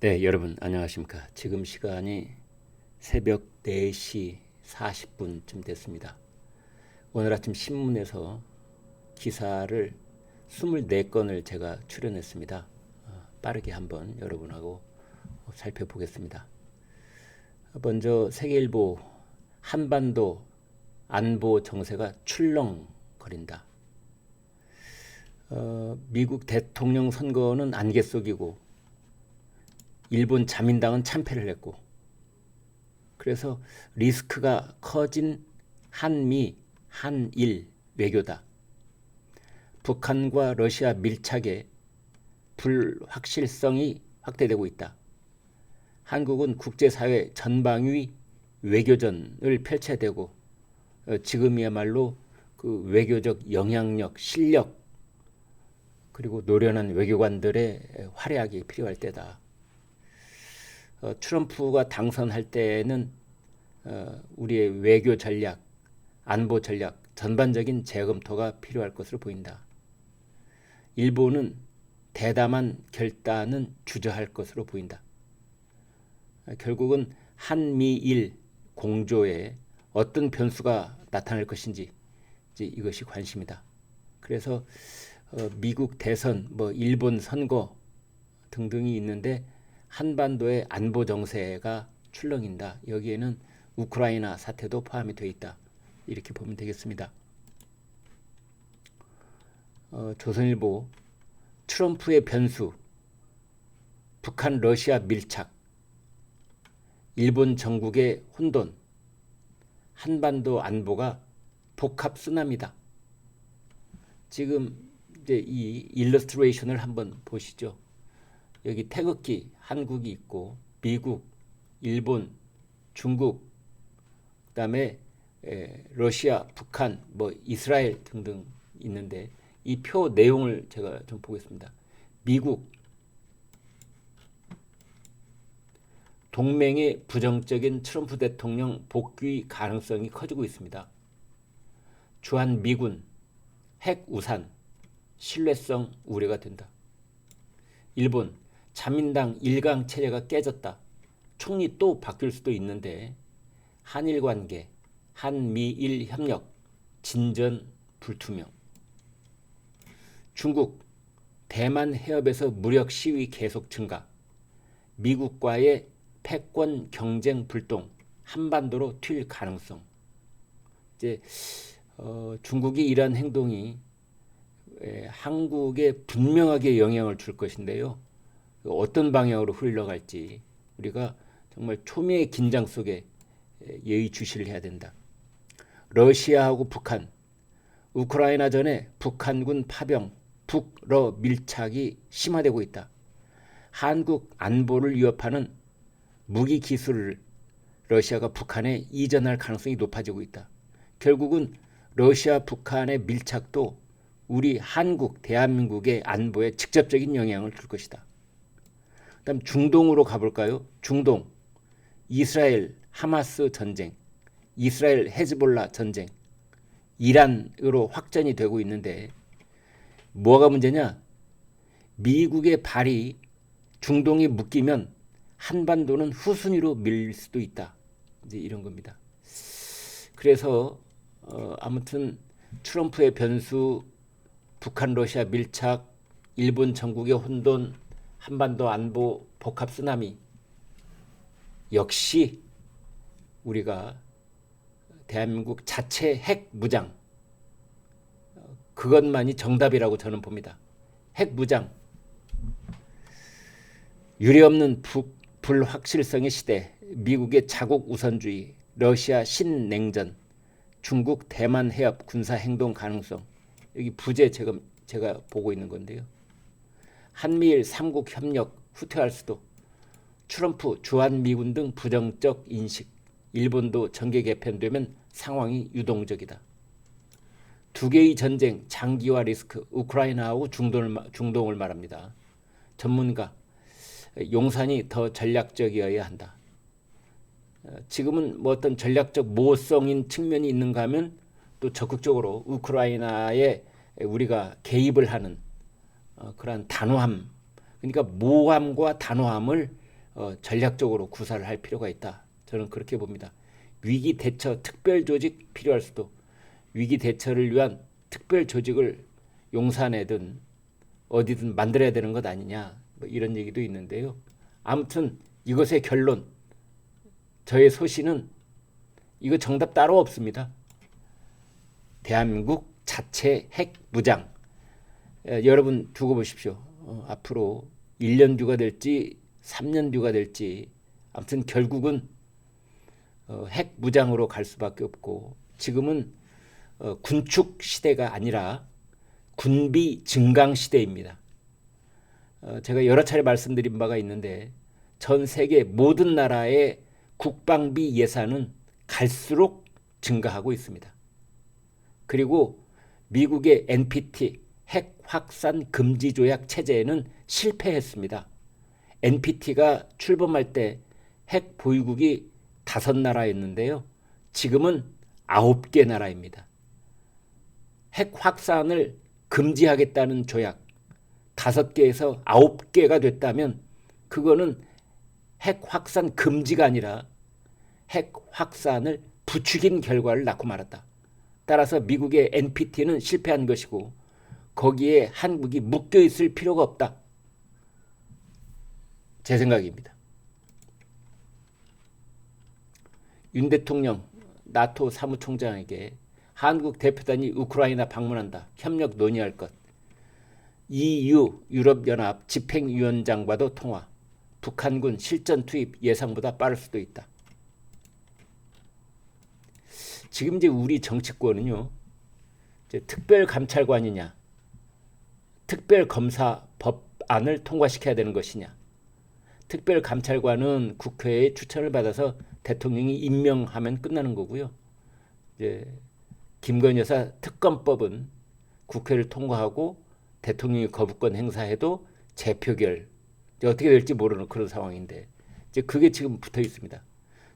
네, 여러분 안녕하십니까? 지금 시간이 새벽 4시 40분쯤 됐습니다. 오늘 아침 신문에서 기사를 24건을 제가 출연했습니다. 어, 빠르게 한번 여러분하고 살펴보겠습니다. 먼저 세계일보 한반도 안보 정세가 출렁거린다. 어, 미국 대통령 선거는 안개 속이고 일본 자민당은 참패를 했고 그래서 리스크가 커진 한미 한일 외교다. 북한과 러시아 밀착의 불확실성이 확대되고 있다. 한국은 국제사회 전방위 외교전을 펼쳐야 되고 어, 지금이야말로 그 외교적 영향력, 실력 그리고 노련한 외교관들의 활약이 필요할 때다. 어, 트럼프가 당선할 때는 어, 우리의 외교 전략, 안보 전략 전반적인 재검토가 필요할 것으로 보인다. 일본은 대담한 결단은 주저할 것으로 보인다. 어, 결국은 한미일 공조에 어떤 변수가 나타날 것인지 이것이 관심이다. 그래서 어, 미국 대선, 뭐 일본 선거 등등이 있는데 한반도의 안보 정세가 출렁인다. 여기에는 우크라이나 사태도 포함이 되어 있다. 이렇게 보면 되겠습니다. 어, 조선일보 트럼프의 변수, 북한 러시아 밀착, 일본 전국의 혼돈, 한반도 안보가 복합 쓰나미다. 지금 이제 이 일러스트레이션을 한번 보시죠. 여기 태극기 한국이 있고 미국, 일본, 중국, 그다음에 에, 러시아, 북한, 뭐 이스라엘 등등 있는데 이 표 내용을 제가 좀 보겠습니다. 미국 동맹의 부정적인 트럼프 대통령 복귀 가능성이 커지고 있습니다. 주한 미군 핵 우산 신뢰성 우려가 된다. 일본 자민당 일강 체제가 깨졌다. 총리 또 바뀔 수도 있는데 한일 관계, 한미일 협력 진전 불투명. 중국 대만 해협에서 무력 시위 계속 증가. 미국과의 패권 경쟁 불똥 한반도로 튈 가능성. 이제 어, 중국이 이러한 행동이 에, 한국에 분명하게 영향을 줄 것인데요. 어떤 방향으로 흘러갈지 우리가 정말 초미의 긴장 속에 예의주시를 해야 된다. 러시아하고 북한, 우크라이나 전에 북한군 파병, 북러 밀착이 심화되고 있다. 한국 안보를 위협하는 무기 기술을 러시아가 북한에 이전할 가능성이 높아지고 있다. 결국은 러시아 북한의 밀착도 우리 한국 대한민국의 안보에 직접적인 영향을 줄 것이다. 그다음 중동으로 가볼까요? 중동, 이스라엘 하마스 전쟁, 이스라엘 헤즈볼라 전쟁, 이란으로 확전이 되고 있는데 뭐가 문제냐? 미국의 발이 중동에 묶이면 한반도는 후순위로 밀릴 수도 있다. 이제 이런 겁니다. 그래서 어, 아무튼 트럼프의 변수, 북한 러시아 밀착, 일본 전국의 혼돈, 한반도 안보 복합 쓰나미 역시 우리가 대한민국 자체 핵 무장 그것만이 정답이라고 저는 봅니다. 핵 무장 유례 없는 북, 불확실성의 시대 미국의 자국 우선주의 러시아 신냉전 중국 대만 해협 군사 행동 가능성 여기 부재 제가 제가 보고 있는 건데요. 한미일 삼국 협력 후퇴할 수도 트럼프 주한 미군 등 부정적 인식 일본도 정계 개편되면 상황이 유동적이다. 두 개의 전쟁 장기화 리스크 우크라이나하고 중동을, 중동을 말합니다. 전문가 용산이 더 전략적이어야 한다. 어, 지금은 뭐 어떤 전략적 모성인 측면이 있는가 하면 또 적극적으로 우크라이나에 우리가 개입을 하는 어, 그러한 단호함 그러니까 모함과 단호함을 어, 전략적으로 구사를 할 필요가 있다. 저는 그렇게 봅니다. 위기 대처 특별 조직 필요할 수도 위기 대처를 위한 특별 조직을 용산에든 어디든 만들어야 되는 것 아니냐 뭐 이런 얘기도 있는데요. 아무튼 이것의 결론 저의 소신은 이거 정답 따로 없습니다. 대한민국 자체 핵 무장 에, 여러분 두고 보십시오. 어, 앞으로 1년 뒤가 될지 3년 뒤가 될지 아무튼 결국은 어, 핵 무장으로 갈 수밖에 없고 지금은 어, 군축 시대가 아니라 군비 증강 시대입니다. 어, 제가 여러 차례 말씀드린 바가 있는데 전 세계 모든 나라의 국방비 예산은 갈수록 증가하고 있습니다. 그리고 미국의 NPT 핵 확산 금지 조약 체제에는 실패했습니다. NPT가 출범할 때 핵 보유국이 다섯 나라였는데요. 지금은 아홉 개 나라입니다. 핵 확산을 금지하겠다는 조약 다섯 개에서 아홉 개가 됐다면 그거는 핵 확산 금지가 아니라 핵 확산을 부추긴 결과를 낳고 말았다. 따라서 미국의 NPT는 실패한 것이고 거기에 한국이 묶여 있을 필요가 없다. 제 생각입니다. 윤 대통령 나토 사무총장에게 한국 대표단이 우크라이나 방문한다. 협력 논의할 것. EU 유럽연합 집행위원장과도 통화. 북한군 실전 투입 예상보다 빠를 수도 있다. 지금 이제 우리 정치권은요. 이제 특별감찰관이냐, 특별검사 법안을 통과시켜야 되는 것이냐. 특별감찰관은 국회의 추천을 받아서 대통령이 임명하면 끝나는 거고요. 이제 김건희 여사 특검법은 국회를 통과하고 대통령이 거부권 행사해도 재표결 어떻게 될지 모르는 그런 상황인데 이제 그게 지금 붙어 있습니다.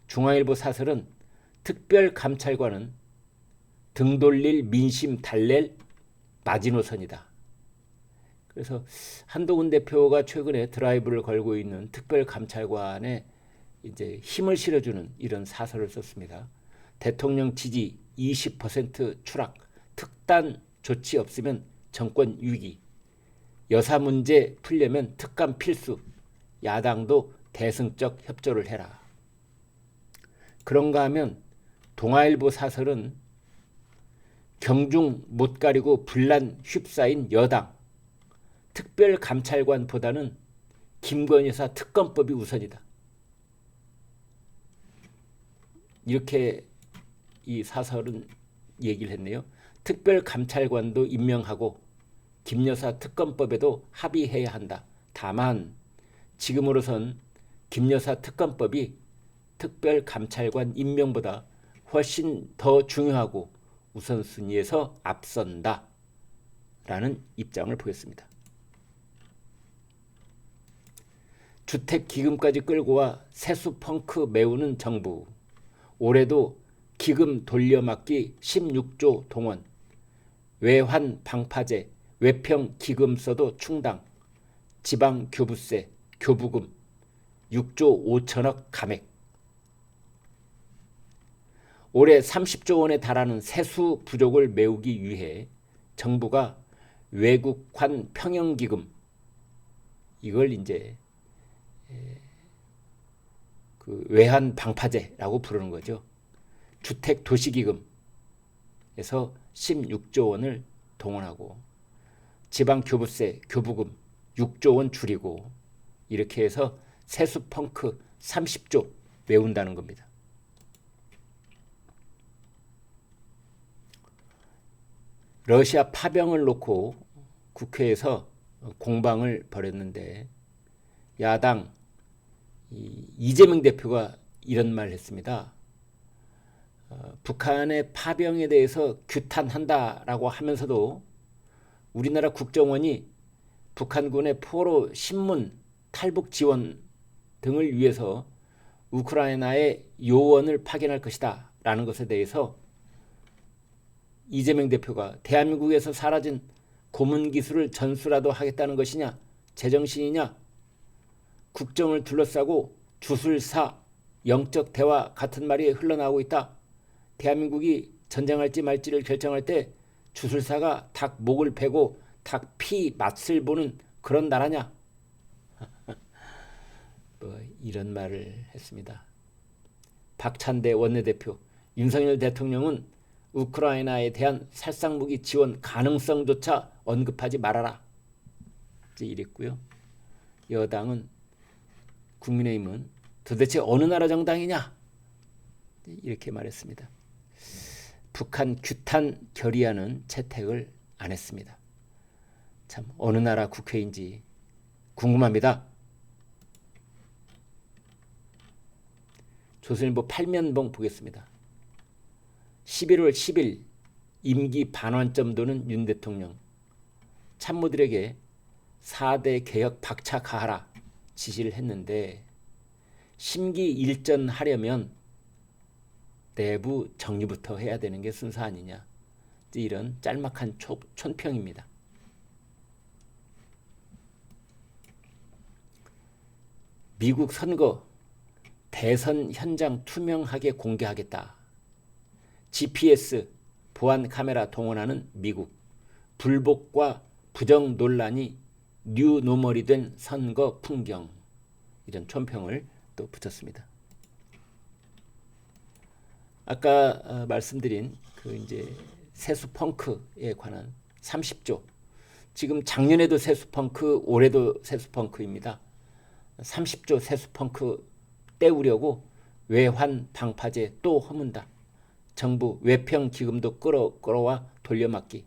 중앙일보 사설은 특별감찰관은 등 돌릴 민심 달랠 마지노선이다. 그래서 한동훈 대표가 최근에 드라이브를 걸고 있는 특별감찰관에 이제 힘을 실어주는 이런 사설을 썼습니다. 대통령 지지 20% 추락, 특단 조치 없으면 정권 위기, 여사 문제 풀려면 특감 필수, 야당도 대승적 협조를 해라. 그런가 하면 동아일보 사설은 경중 못 가리고 분란 휩싸인 여당, 특별감찰관보다는 김건희 여사 특검법이 우선이다. 이렇게 이 사설은 얘기를 했네요. 특별감찰관도 임명하고 김 여사 특검법에도 합의해야 한다. 다만 지금으로선 김 여사 특검법이 특별감찰관 임명보다 훨씬 더 중요하고 우선순위에서 앞선다. 라는 입장을 보였습니다. 주택 기금까지 끌고 와 세수 펑크 메우는 정부. 올해도 기금 돌려막기 16조 동원, 외환 방파제, 외평 기금서도 충당, 지방 교부세, 교부금 6조 5천억 감액. 올해 30조 원에 달하는 세수 부족을 메우기 위해 정부가 외국환 평형기금 이걸 이제 그 외환 방파제라고 부르는 거죠. 주택 도시기금에서 16조 원을 동원하고 지방 교부세, 교부금 6조 원 줄이고 이렇게 해서 세수 펑크 30조 외운다는 겁니다. 러시아 파병을 놓고 국회에서 공방을 벌였는데 야당 이재명 대표가 이런 말을 했습니다. 어, 북한의 파병에 대해서 규탄한다라고 하면서도 우리나라 국정원이 북한군의 포로 신문 탈북 지원 등을 위해서 우크라이나에 요원을 파견할 것이다 라는 것에 대해서 이재명 대표가 대한민국에서 사라진 고문 기술을 전수라도 하겠다는 것이냐 제정신이냐 국정을 둘러싸고 주술사 영적 대화 같은 말이 흘러나오고 있다. 대한민국이 전쟁할지 말지를 결정할 때 주술사가 닭 목을 베고 닭 피 맛을 보는 그런 나라냐? 뭐 이런 말을 했습니다. 박찬대 원내대표 윤석열 대통령은 우크라이나에 대한 살상무기 지원 가능성조차 언급하지 말아라. 이랬고요. 여당은 국민의힘은 도대체 어느 나라 정당이냐? 이렇게 말했습니다. 북한 규탄 결의안은 채택을 안 했습니다. 참 어느 나라 국회인지 궁금합니다. 조선일보 8면봉 보겠습니다. 11월 10일 임기 반환점 도는 윤 대통령 참모들에게 4대 개혁 박차 가하라 지시를 했는데 심기 일전 하려면 내부 정리부터 해야 되는 게 순서 아니냐 이런 짤막한 초, 촌평입니다. 미국 선거 대선 현장 투명하게 공개하겠다. GPS 보안 카메라 동원하는 미국 불복과 부정 논란이 뉴노멀이 된 선거 풍경 이런 촌평을 또 붙였습니다. 아까 어, 말씀드린 그 이제 세수 펑크에 관한 30조 지금 작년에도 세수 펑크 올해도 세수 펑크입니다. 30조 세수 펑크 떼우려고 외환 방파제 또 허문다. 정부 외평 기금도 끌어 끌어와 돌려막기.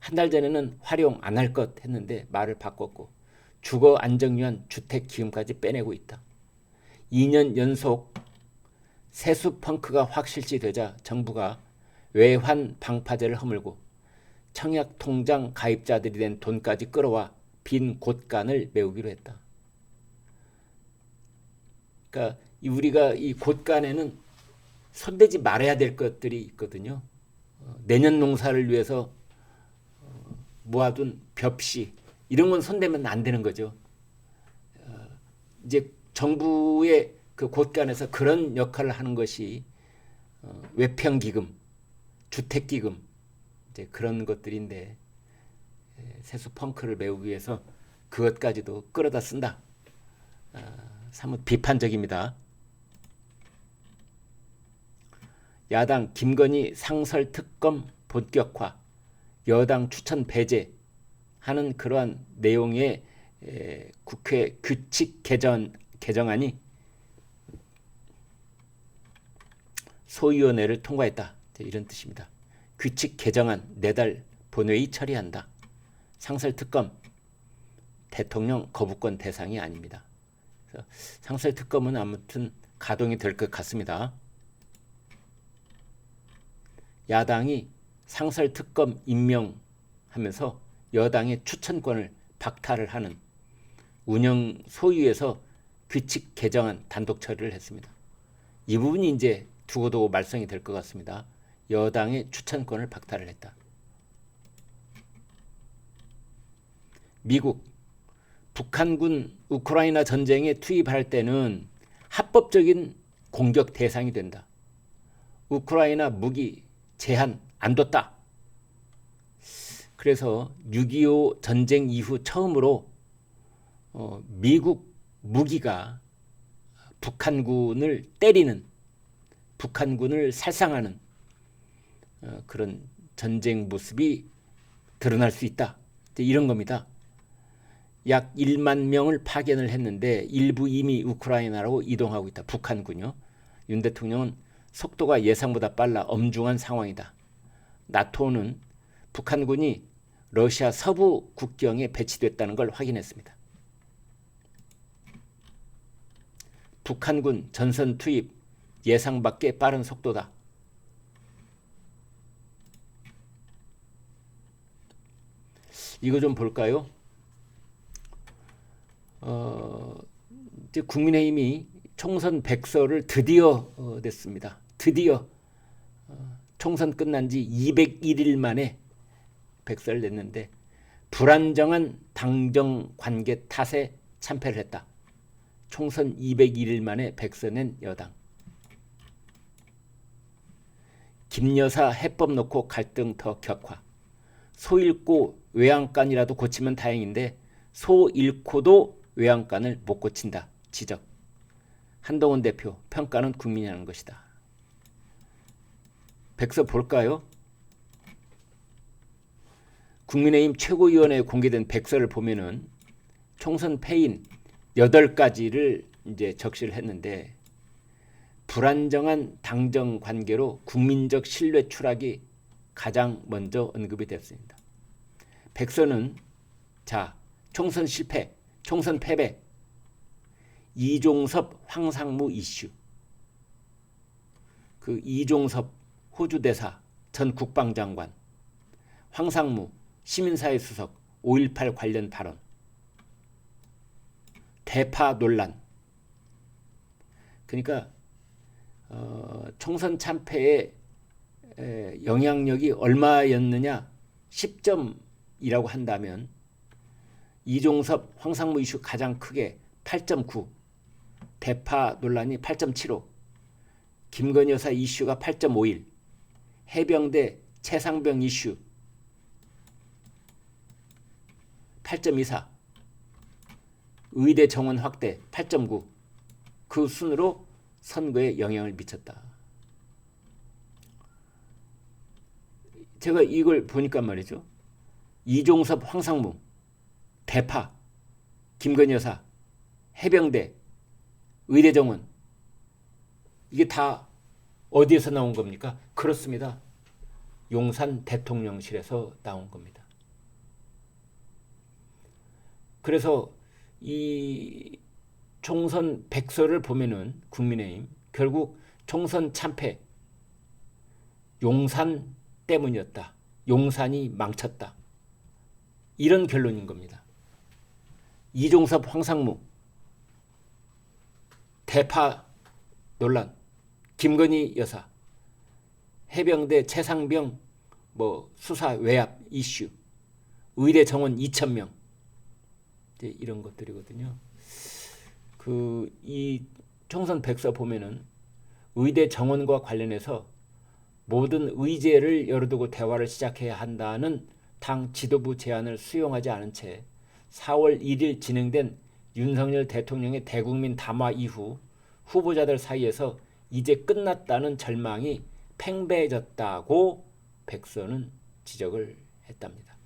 한 달 전에는 활용 안 할 것 했는데 말을 바꿨고 주거 안정 위한 주택 기금까지 빼내고 있다. 2년 연속 세수 펑크가 확실시 되자 정부가 외환 방파제를 허물고 청약 통장 가입자들이 된 돈까지 끌어와 빈 곳간을 메우기로 했다. 그러니까 우리가 이 곳간에는 손대지 말아야 될 것들이 있거든요. 어, 내년 농사를 위해서 어, 모아둔 벽시 이런 건 손대면 안 되는 거죠. 어, 이제 정부의 그 곳간에서 그런 역할을 하는 것이 외평기금, 주택기금 이제 그런 것들인데 세수 펑크를 메우기 위해서 그것까지도 끌어다 쓴다. 사뭇 비판적입니다. 야당 김건희 상설 특검 본격화, 여당 추천 배제 하는 그러한 내용의 국회 규칙 개정 개정안이 소위원회를 통과했다. 이런 뜻입니다. 규칙 개정안 내달 본회의 처리한다. 상설 특검 대통령 거부권 대상이 아닙니다. 상설 특검은 아무튼 가동이 될 것 같습니다. 야당이 상설 특검 임명하면서 여당의 추천권을 박탈을 하는 운영 소위에서 규칙 개정안 단독 처리를 했습니다. 이 부분이 이제 두고두고 말썽이 될 것 같습니다. 여당의 추천권을 박탈을 했다. 미국 북한군 우크라이나 전쟁에 투입할 때는 합법적인 공격 대상이 된다. 우크라이나 무기 제한 안 뒀다. 그래서 6.25 전쟁 이후 처음으로 어, 미국 무기가 북한군을 때리는 북한군을 살상하는 어, 그런 전쟁 모습이 드러날 수 있다. 이런 겁니다. 약 1만 명을 파견을 했는데 일부 이미 우크라이나로 이동하고 있다. 북한군요. 윤 대통령은 속도가 예상보다 빨라 엄중한 상황이다. 나토는 북한군이 러시아 서부 국경에 배치됐다는 걸 확인했습니다. 북한군 전선 투입 예상 밖의 빠른 속도다. 이거 좀 볼까요? 어, 이제 국민의힘이 총선 백서를 드디어 어, 냈습니다. 드디어 어, 총선 끝난 지 201일 만에 백서를 냈는데 불안정한 당정 관계 탓에 참패를 했다. 총선 201일 만에 백서 낸 여당. 김여사 해법 놓고 갈등 더 격화. 소 잃고 외양간이라도 고치면 다행인데 소 잃고도 외양간을 못 고친다. 지적. 한동훈 대표 평가는 국민이 하는 것이다. 백서 볼까요? 국민의힘 최고위원회에 공개된 백서를 보면은 총선 패인 8가지를 이제 적시를 했는데 불안정한 당정 관계로 국민적 신뢰 추락이 가장 먼저 언급이 됐습니다. 백서는 자 총선 실패, 총선 패배, 이종섭 황상무 이슈. 그 이종섭 호주 대사 전 국방장관, 황상무 시민사회 수석 5.18 관련 발언, 대파 논란. 그러니까 어, 총선 참패의 에, 영향력이 얼마였느냐 10점이라고 한다면 이종섭 황상무 이슈 가장 크게 8.9 대파 논란이 8.75 김건희 여사 이슈가 8.51 해병대 최상병 이슈 8.24 의대 정원 확대 8.9 그 순으로 선거에 영향을 미쳤다. 제가 이걸 보니까 말이죠. 이종섭 황상무 대파 김건희 여사 해병대 의대 정원 이게 다 어디에서 나온 겁니까? 그렇습니다. 용산 대통령실에서 나온 겁니다. 그래서 이 총선 백서를 보면은 국민의힘 결국 총선 참패 용산 때문이었다. 용산이 망쳤다. 이런 결론인 겁니다. 이종섭 황상무 대파 논란 김건희 여사 해병대 최상병 뭐 수사 외압 이슈 의대 정원 2천 명 이런 것들이거든요. 그 이 총선 백서 보면은 의대 정원과 관련해서 모든 의제를 열어두고 대화를 시작해야 한다는 당 지도부 제안을 수용하지 않은 채 4월 1일 진행된 윤석열 대통령의 대국민 담화 이후 후보자들 사이에서 이제 끝났다는 절망이 팽배해졌다고 백서는 지적을 했답니다.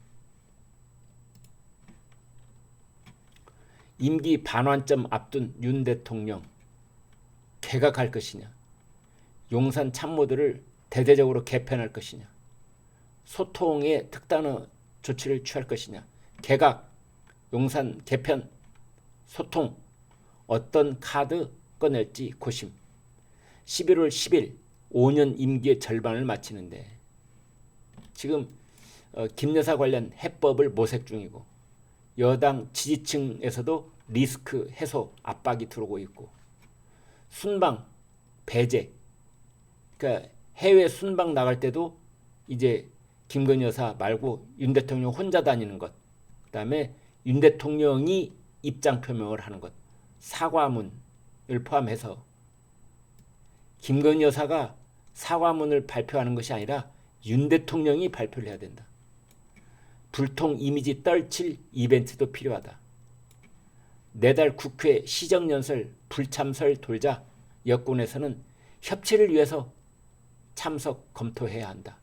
임기 반환점 앞둔 윤 대통령 개각할 것이냐? 용산 참모들을 대대적으로 개편할 것이냐? 소통에 특단의 조치를 취할 것이냐? 개각 용산 개편 소통 어떤 카드 꺼낼지 고심 11월 10일 5년 임기의 절반을 마치는데 지금 어, 김여사 관련 해법을 모색 중이고 여당 지지층에서도 리스크 해소 압박이 들어오고 있고 순방 배제 그러니까 해외 순방 나갈 때도 이제 김건희 여사 말고 윤 대통령 혼자 다니는 것 그다음에 윤 대통령이 입장 표명을 하는 것 사과문을 포함해서 김건희 여사가 사과문을 발표하는 것이 아니라 윤 대통령이 발표를 해야 된다. 불통 이미지 떨칠 이벤트도 필요하다. 내달 국회 시정연설 불참설 돌자 여권에서는 협치를 위해서 참석 검토해야 한다.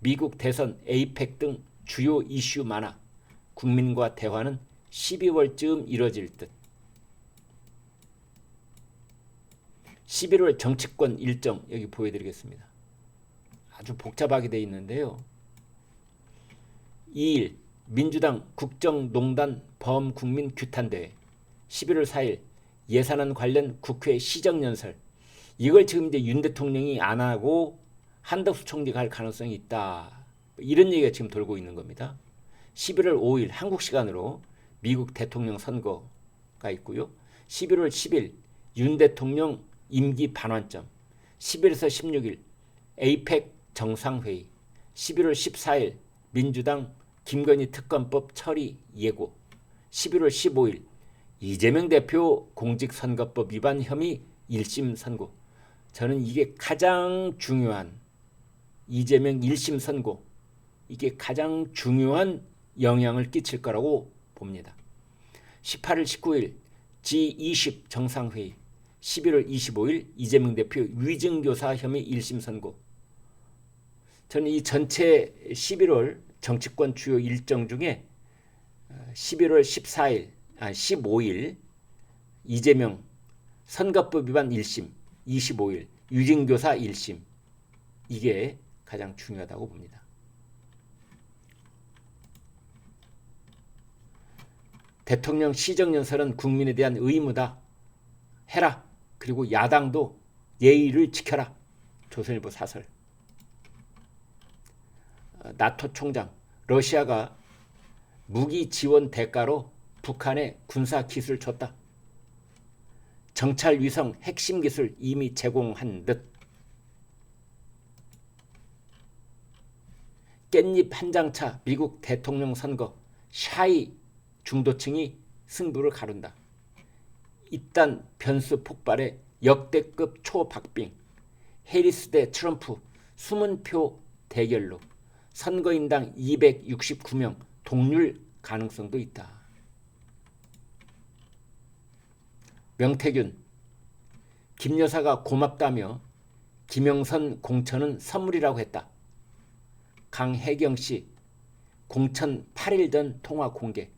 미국 대선 에이펙 등 주요 이슈 많아 국민과 대화는 12월쯤 이뤄질 듯. 11월 정치권 일정 여기 보여드리겠습니다. 아주 복잡하게 돼 있는데요. 2일 민주당 국정농단 범국민 규탄대회 11월 4일 예산안 관련 국회 시정연설 이걸 지금 이제 윤 대통령이 안 하고 한덕수 총리가 할 가능성이 있다. 이런 얘기가 지금 돌고 있는 겁니다. 11월 5일 한국 시간으로 미국 대통령 선거가 있고요. 11월 10일 윤 대통령 임기 반환점 11에서 16일 에이펙 정상회의 11월 14일 민주당 김건희 특검법 처리 예고 11월 15일 이재명 대표 공직선거법 위반 혐의 1심 선고. 저는 이게 가장 중요한 이재명 1심 선고 이게 가장 중요한 영향을 끼칠 거라고 봅니다. 18일 19일 G20 정상회의 11월 25일 이재명 대표 위증교사 혐의 1심 선고 저는 이 전체 11월 정치권 주요 일정 중에 11월 14일, 아 15일 이재명 선거법 위반 1심, 25일 유증교사 1심 이게 가장 중요하다고 봅니다. 대통령 시정연설은 국민에 대한 의무다. 해라. 그리고 야당도 예의를 지켜라. 조선일보 사설. 어, 나토 총장 러시아가 무기 지원 대가로 북한에 군사 기술 줬다. 정찰 위성 핵심 기술 이미 제공한 듯. 깻잎 한 장차 미국 대통령 선거 샤이 중도층이 승부를 가른다. 이딴 변수 폭발에 역대급 초박빙 해리스 대 트럼프 숨은 표 대결로 선거인당 269명 동률 가능성도 있다. 명태균 김 여사가 고맙다며 김영선 공천은 선물이라고 했다. 강혜경 씨 공천 8일 전 통화 공개.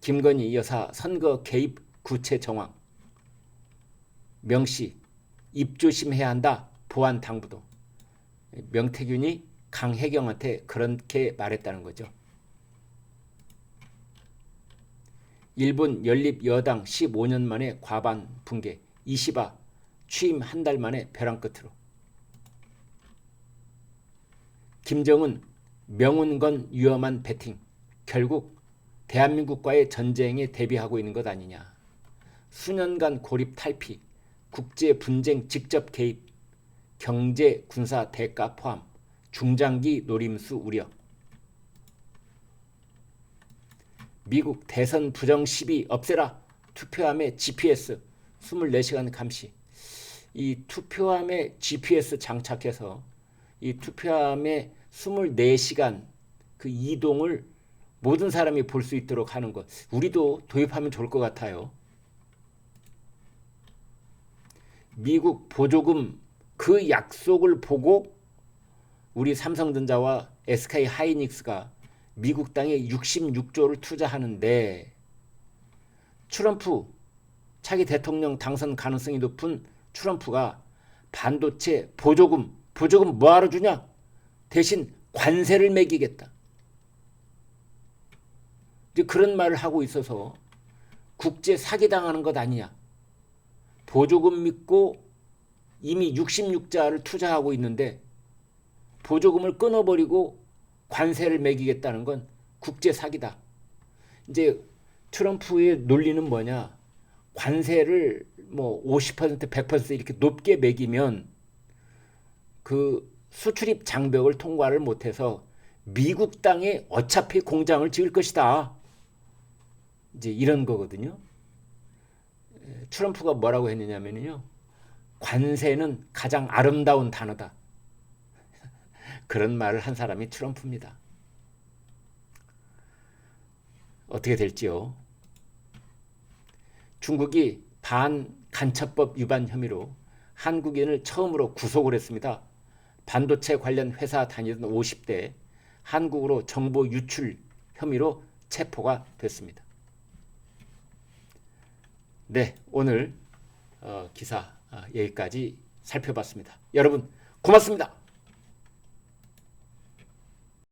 김건희 여사 선거 개입 구체 정황. 명씨 입조심해야 한다. 보안 당부도. 명태균이 강혜경한테 그렇게 말했다는 거죠. 일본 연립 여당 15년 만에 과반 붕괴. 이시바 취임 한 달 만에 벼랑 끝으로. 김정은 명운건 위험한 배팅. 결국 대한민국과의 전쟁에 대비하고 있는 것 아니냐. 수년간 고립 탈피, 국제 분쟁 직접 개입, 경제 군사 대가 포함, 중장기 노림수 우려. 미국 대선 부정 시비 없애라. 투표함에 GPS 24시간 감시. 이 투표함에 GPS 장착해서 이 투표함에 24시간 그 이동을 모든 사람이 볼 수 있도록 하는 것. 우리도 도입하면 좋을 것 같아요. 미국 보조금 그 약속을 보고 우리 삼성전자와 SK 하이닉스가 미국 땅에 66조를 투자하는데 트럼프 차기 대통령 당선 가능성이 높은 트럼프가 반도체 보조금 보조금 뭐하러 주냐? 대신 관세를 매기겠다. 이제 그런 말을 하고 있어서 국제 사기 당하는 것 아니냐? 보조금 믿고 이미 66자를 투자하고 있는데 보조금을 끊어버리고 관세를 매기겠다는 건 국제 사기다. 이제 트럼프의 논리는 뭐냐? 관세를 뭐 50% 100% 이렇게 높게 매기면 그 수출입 장벽을 통과를 못해서 미국 땅에 어차피 공장을 지을 것이다. 이제 이런 거거든요. 트럼프가 뭐라고 했느냐면요. 관세는 가장 아름다운 단어다. 그런 말을 한 사람이 트럼프입니다. 어떻게 될지요? 중국이 반 간첩법 위반 혐의로 한국인을 처음으로 구속을 했습니다. 반도체 관련 회사 다니던 50대 한국으로 정보 유출 혐의로 체포가 됐습니다. 네, 오늘 어, 기사 어, 여기까지 살펴봤습니다. 여러분 고맙습니다.